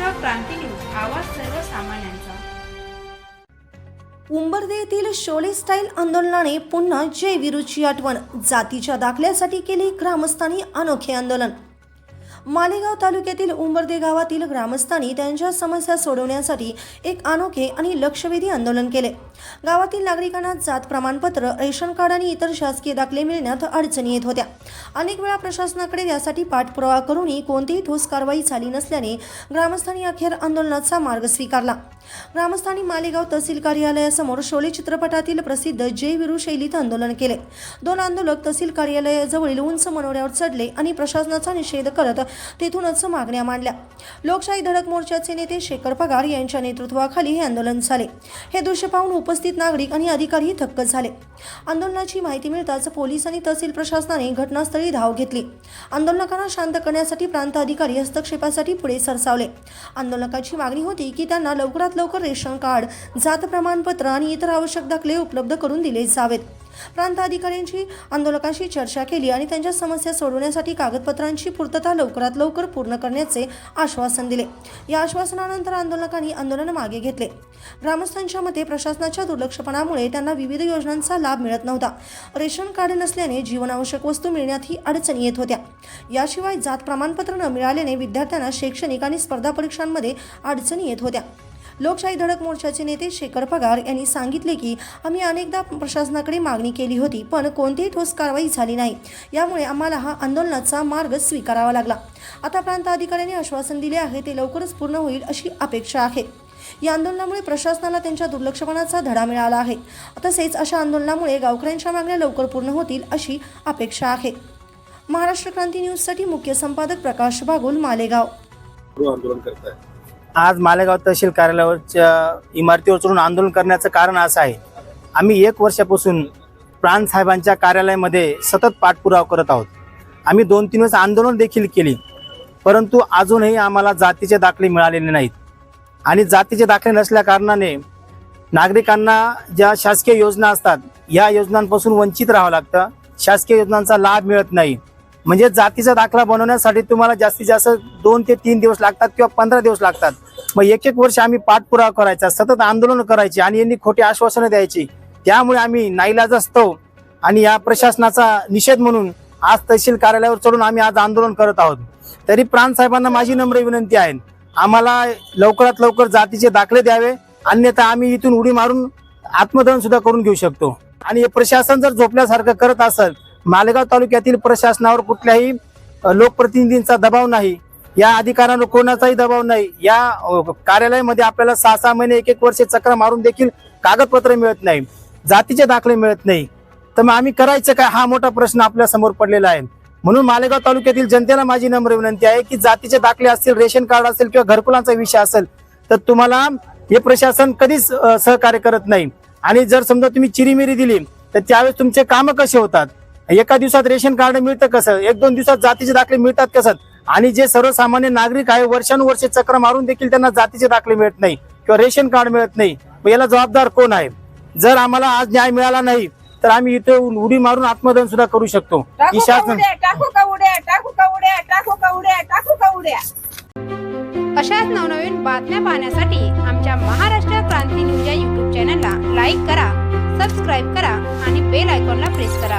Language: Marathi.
महाराष्ट्र क्रांती न्यूज आवाज सर्वसामान्यांचा. उंबरदे येथील शोले स्टाईल आंदोलनाने पुन्हा जय विरूची आठवण जातीच्या दाखल्यासाठी केले ग्रामस्थांनी अनोखे आंदोलन. मालेगाव तालुक्यातील उंबरदे गावातील ग्रामस्थांनी त्यांच्या समस्या सोडवण्यासाठी एक अनोखे आणि लक्षवेधी आंदोलन केले. गावातील नागरिकांना जात प्रमाणपत्र रेशन कार्ड आणि इतर शासकीय दाखले मिळण्यात अडचणी येत होत्या. अनेक वेळा प्रशासनाकडे यासाठी पाठपुरावा करूनही कोणतीही ठोस कारवाई झाली नसल्याने ग्रामस्थांनी अखेर आंदोलनाचा मार्ग स्वीकारला. ग्रामस्थांनी मालेगाव तहसील कार्यालयासमोर शोले चित्रपटातील प्रसिद्ध जय विरू शैलीत आंदोलन केले. दोन आंदोलक तहसील कार्यालयाजवळील उंच मनोऱ्यावर चढले आणि प्रशासनाचा निषेध करत तेथूनच मागण्या मांडल्या. लोकशाही धडक मोर्चाचे नेते शेखर पगार यांच्या नेतृत्वाखाली हे आंदोलन झाले. हे दृश्य पाहून उपस्थित नागरिक आणि अधिकारीही थक्क झाले. आंदोलनाची माहिती मिळताच पोलीस आणि तहसील प्रशासनाने घटनास्थळी धाव घेतली. आंदोलकांना शांत करण्यासाठी प्रांत अधिकारी हस्तक्षेपासाठी पुढे सरसावले. आंदोलकाची मागणी होती की त्यांना लवकरात लवकर रेशन कार्ड जात प्रमाणपत्र आणि इतर आवश्यक दाखले उपलब्ध करून दिले जावेत. प्रांत अधिकाऱ्यांची आंदोलकांशी चर्चा केली आणि त्यांच्या समस्या सोडवण्यासाठी कागदपत्रांची पूर्तता लवकरात लवकर पूर्ण करण्याचे आश्वासन दिले. या आश्वासनानंतर आंदोलकांनी आंदोलन मागे घेतले. ग्रामस्थांच्या मते प्रशासनाच्या दुर्लक्षपणामुळे त्यांना विविध योजनांचा लाभ मिळत नव्हता. रेशन कार्ड नसल्याने जीवनावश्यक वस्तू मिळण्यातही अडचणी येत होत्या. याशिवाय जात प्रमाणपत्र न मिळाल्याने विद्यार्थ्यांना शैक्षणिक आणि स्पर्धा परीक्षांमध्ये अडचणी येत होत्या. लोकशाही धडक मोर्चाचे नेते शेखर पगार यांनी सांगितले की आम्ही अनेकदा प्रशासनाकडे मागणी केली होती पण कोणतीही ठोस कारवाई झाली नाही. यामुळे आम्हाला हा आंदोलनाचा मार्ग स्वीकारावा लागला. आता प्रांत अधिकाऱ्यांनी आश्वासन दिले आहे ते लवकरच पूर्ण होईल अशी अपेक्षा आहे. या आंदोलनामुळे प्रशासनाला त्यांच्या दुर्लक्षपणाचा धडा मिळाला आहे. तसेच अशा आंदोलनामुळे गावकऱ्यांच्या मागण्या लवकर पूर्ण होतील अशी अपेक्षा आहे. महाराष्ट्र क्रांती न्यूजसाठी मुख्य संपादक प्रकाश बागुल मालेगाव. आंदोलन करताय आज मालेगाव तहसील कार्यालयावरच्या इमारतीवर चढून आंदोलन करण्याचं कारण असं आहे. आम्ही एक वर्षापासून प्राणसाहेबांच्या कार्यालयामध्ये सतत पाठपुरावा करत आहोत. आम्ही दोन तीन वेळेस आंदोलन देखील केली परंतु अजूनही आम्हाला जातीचे दाखले मिळालेले नाहीत. आणि जातीचे दाखले नसल्या कारणाने नागरिकांना ज्या शासकीय योजना असतात या योजनांपासून वंचित राहावं लागतं. शासकीय योजनांचा लाभ मिळत नाही. म्हणजे जातीचा दाखला बनवण्यासाठी तुम्हाला जास्तीत जास्त दोन ते तीन दिवस लागतात किंवा पंधरा दिवस लागतात. मग एक एक वर्ष आम्ही पाठपुरावा करायचा सतत आंदोलन करायची आणि यांनी खोटी आश्वासनं द्यायची. त्यामुळे आम्ही नाईलाज असतो आणि या प्रशासनाचा निषेध म्हणून आज तहसील कार्यालयावर चढून आम्ही आज आंदोलन करत आहोत. तरी प्राण साहेबांना माझी नम्र विनंती आहे. आम्हाला लवकरात लवकर जातीचे दाखले द्यावे अन्यथा आम्ही इथून उडी मारून आत्मदहन सुद्धा करून घेऊ शकतो. आणि हे प्रशासन जर झोपल्यासारखं करत असेल मालेगाव तालुक्यातील प्रशासनावर कुठल्याही लोकप्रतिनिधींचा दबाव नाही. या अधिकाऱ्यांवर कोणाचाही दबाव नाही. या कार्यालयामध्ये आपल्याला सहा सहा महिने एक एक वर्ष चक्र मारून देखील कागदपत्र मिळत नाही. जातीचे दाखले मिळत नाही. तर मग आम्ही करायचं काय? हा मोठा प्रश्न आपल्यासमोर पडलेला आहे. म्हणून मालेगाव तालुक्यातील जनतेला माझी नम्र विनंती आहे की जातीचे दाखले असतील रेशन कार्ड असेल किंवा घरकुलांचा विषय असेल तर तुम्हाला हे प्रशासन कधीच सहकार्य करत नाही. आणि जर समजा तुम्ही चिरीमिरी दिली तर त्यावेळेस तुमचे कामं कसे होतात? एका दिवसात रेशन कार्ड मिळतं कसं? एक दोन दिवसात जातीचे दाखले मिळतात कसं? आणि जे सर्वसामान्य नागरिक आहे वर्षानुवर्षे चक्र मारून देखील त्यांना जातीचे दाखले मिळत नाही किंवा रेशन कार्ड मिळत नाही. मग याला जबाबदार कोण आहे? जर आम्हाला आज न्याय मिळाला नाही तर आम्ही इथे उडी मारून आत्मदहन सुद्धा करू शकतो. अशाच नवनवीन बातम्या पाहण्यासाठी आमच्या महाराष्ट्र क्रांती न्यूज या यूट्यूब चॅनलला लाईक करा सबस्क्राईब करा आणि बेल आयकॉनला प्रेस करा.